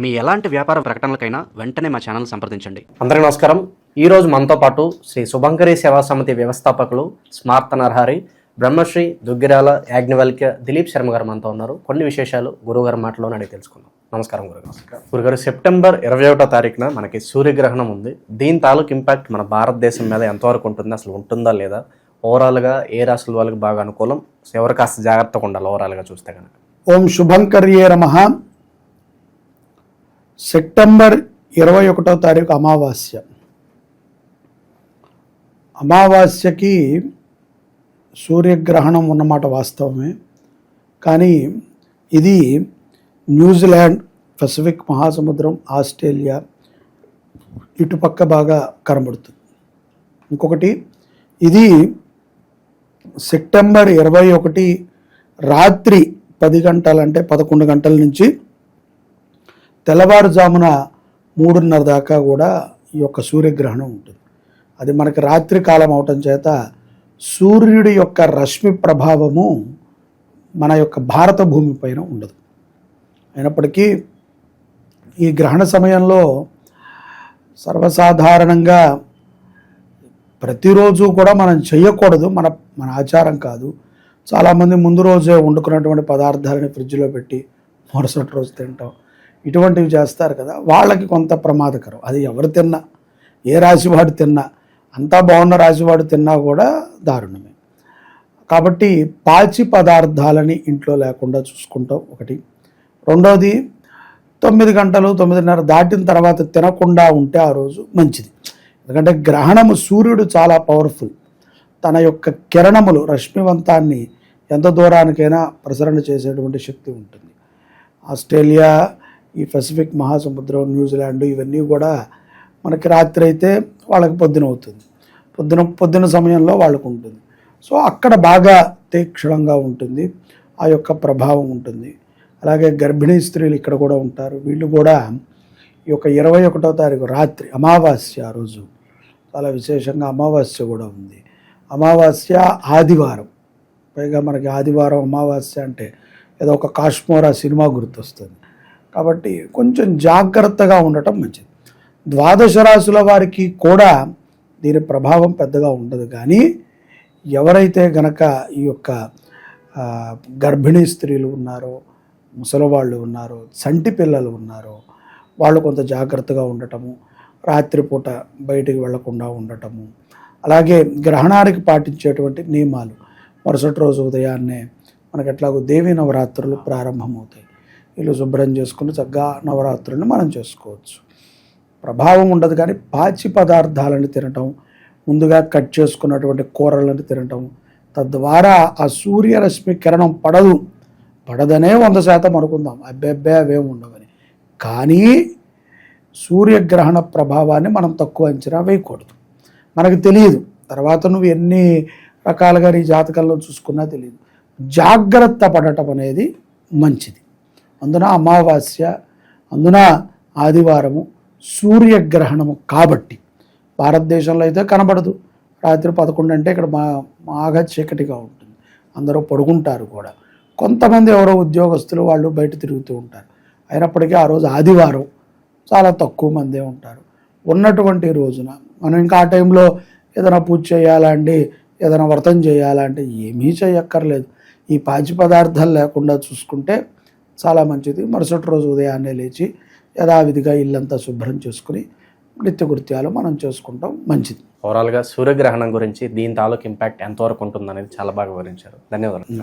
మీ ఎలాంటి వ్యాపార ప్రకటనలకైనా వెంటనే మా ఛానల్ సంప్రదించండి. అందరికీ నమస్కారం. ఈరోజు మనతో పాటు శ్రీ శుభంకరి సేవా సమితి వ్యవస్థాపకులు స్మార్త నరహరి బ్రహ్మశ్రీ దుగ్గిరాల యాజ్ఞవల్క్య దిలీప్ శర్మ గారు మనతో ఉన్నారు. కొన్ని విశేషాలు గురుగారి మాటలోనే అడిగి తెలుసుకుందాం. నమస్కారం గురుగారు. గురుగారు సెప్టెంబర్ ఇరవై ఒకటో తారీఖున మనకి సూర్యగ్రహణం ఉంది. దీని తాలూకు ఇంపాక్ట్ మన భారతదేశం మీద ఎంతవరకు ఉంటుంది? అసలు ఉంటుందా లేదా? ఓవరాల్గా ఏ రాష్ట్రాల వాళ్ళకి బాగా అనుకూలం? ఎవరు కాస్త జాగ్రత్తగా ఉండాలి ఓవరాల్గా చూస్తే కనుక ఓం శుభంకర్యే నమ. సెప్టెంబర్ ఇరవై ఒకటో తారీఖు అమావాస్య. అమావాస్యకి సూర్యగ్రహణం ఉన్నమాట వాస్తవమే. కానీ ఇది న్యూజిలాండ్ పసిఫిక్ మహాసముద్రం ఆస్ట్రేలియా ఇటుపక్క బాగా కనబడుతుంది. ఇంకొకటి ఇది సెప్టెంబర్ ఇరవై ఒకటి రాత్రి పది గంటలంటే పదకొండు గంటల నుంచి తెల్లవారుజామున మూడున్నర దాకా కూడా ఈ యొక్క సూర్యగ్రహణం ఉంటుంది. అది మనకి రాత్రి కాలం అవటం చేత సూర్యుడి యొక్క రశ్మి ప్రభావము మన యొక్క భారత భూమి పైన ఉండదు. అయినప్పటికీ ఈ గ్రహణ సమయంలో సర్వసాధారణంగా ప్రతిరోజు కూడా మనం చేయకూడదు. మన మన ఆచారం కాదు. చాలామంది ముందు రోజే వండుకున్నటువంటి పదార్థాలని ఫ్రిడ్జ్లో పెట్టి మరుసటి రోజు తింటాం. ఇటువంటివి చేస్తారు కదా వాళ్ళకి కొంత ప్రమాదకరం. అది ఎవరు తిన్నా ఏ రాశివాడు తిన్నా అంతా బాగున్న రాశివాడు తిన్నా కూడా దారుణమే. కాబట్టి పాచి పదార్థాలని ఇంట్లో లేకుండా చూసుకుంటాం ఒకటి. రెండోది తొమ్మిది గంటలు తొమ్మిదిన్నర దాటిన తర్వాత తినకుండా ఉంటే ఆ రోజు మంచిది. ఎందుకంటే గ్రహణము సూర్యుడు చాలా పవర్ఫుల్ తన యొక్క కిరణములు రశ్మివంతాన్ని ఎంత దూరానికైనా ప్రసరణ చేసేటువంటి శక్తి ఉంటుంది. ఆస్ట్రేలియా ఈ పసిఫిక్ మహాసముద్రం న్యూజిలాండ్ ఇవన్నీ కూడా మనకి రాత్రి అయితే వాళ్ళకి పొద్దున అవుతుంది. పొద్దున పొద్దున సమయంలో వాళ్ళకు ఉంటుంది. సో అక్కడ బాగా తీక్షణంగా ఉంటుంది. ఆ యొక్క ప్రభావం ఉంటుంది. అలాగే గర్భిణీ స్త్రీలు ఇక్కడ కూడా ఉంటారు. వీళ్ళు కూడా ఈ యొక్క ఇరవై ఒకటో తారీఖు రాత్రి అమావాస్య ఆ రోజు. చాలా విశేషంగా అమావాస్య కూడా ఉంది. అమావాస్య ఆదివారం. పైగా మనకి ఆదివారం అమావాస్య అంటే ఏదో ఒక కాశ్మోరా సినిమా గుర్తొస్తుంది. కాబట్టి కొంచెం జాగ్రత్తగా ఉండటం మంచిది. ద్వాదశ రాశుల వారికి కూడా దీని ప్రభావం పెద్దగా ఉండదు. కానీ ఎవరైతే గనక ఈ యొక్క గర్భిణీ స్త్రీలు ఉన్నారో ముసలివాళ్ళు ఉన్నారో చంటి పిల్లలు ఉన్నారో వాళ్ళు కొంత జాగ్రత్తగా ఉండటము రాత్రిపూట బయటికి వెళ్ళకుండా ఉండటము అలాగే గ్రహణానికి పాటించేటువంటి నియమాలు. మరుసటి రోజు ఉదయాన్నే మనకి ఎట్లాగో దేవీ నవరాత్రులు ప్రారంభమవుతాయి. ఇల్లు శుభ్రం చేసుకుని చక్కగా నవరాత్రులను మనం చేసుకోవచ్చు. ప్రభావం ఉండదు కానీ పాచి పదార్థాలను తినటం ముందుగా కట్ చేసుకున్నటువంటి కూరలను తినటం తద్వారా ఆ సూర్యరశ్మి కిరణం పడదు. పడదనే వంద శాతం అనుకుందాం. అబ్బెబ్బే అవేం ఉండవని. కానీ సూర్యగ్రహణ ప్రభావాన్ని మనం తక్కువ అంచనా వేయకూడదు. మనకు తెలియదు. తర్వాత నువ్వు ఎన్ని రకాలుగా నీ జాతకంలో చూసుకున్నా తెలియదు. జాగ్రత్త పడటం అనేది మంచిది. అందున అమావాస్య అందున ఆదివారము సూర్యగ్రహణము కాబట్టి. భారతదేశంలో అయితే కనబడదు. రాత్రి పదకొండు అంటే ఇక్కడ మా బాగా చీకటిగా ఉంటుంది. అందరూ పడుకుంటారు కూడా. కొంతమంది ఎవరో ఉద్యోగస్తులు వాళ్ళు బయట తిరుగుతూ ఉంటారు. అయినప్పటికీ ఆ రోజు ఆదివారం చాలా తక్కువ మందే ఉంటారు. ఉన్నటువంటి రోజున మనం ఇంకా ఆ టైంలో ఏదైనా పూజ చేయాలండి ఏదైనా వ్రతం చేయాలంటే ఏమీ చేయక్కర్లేదు. ఈ పాచి పదార్థాలు లేకుండా చూసుకుంటే చాలా మంచిది. మరుసటి రోజు ఉదయాన్నే లేచి యథావిధిగా ఇల్లంతా శుభ్రం చేసుకుని నిత్యకృత్యాలు మనం చేసుకుంటాం. మంచిది. ఓవరాల్గా సూర్యగ్రహణం గురించి దీని తాలూకు ఇంపాక్ట్ ఎంతవరకు ఉంటుంది అనేది చాలా బాగా వివరించారు. ధన్యవాదాలు.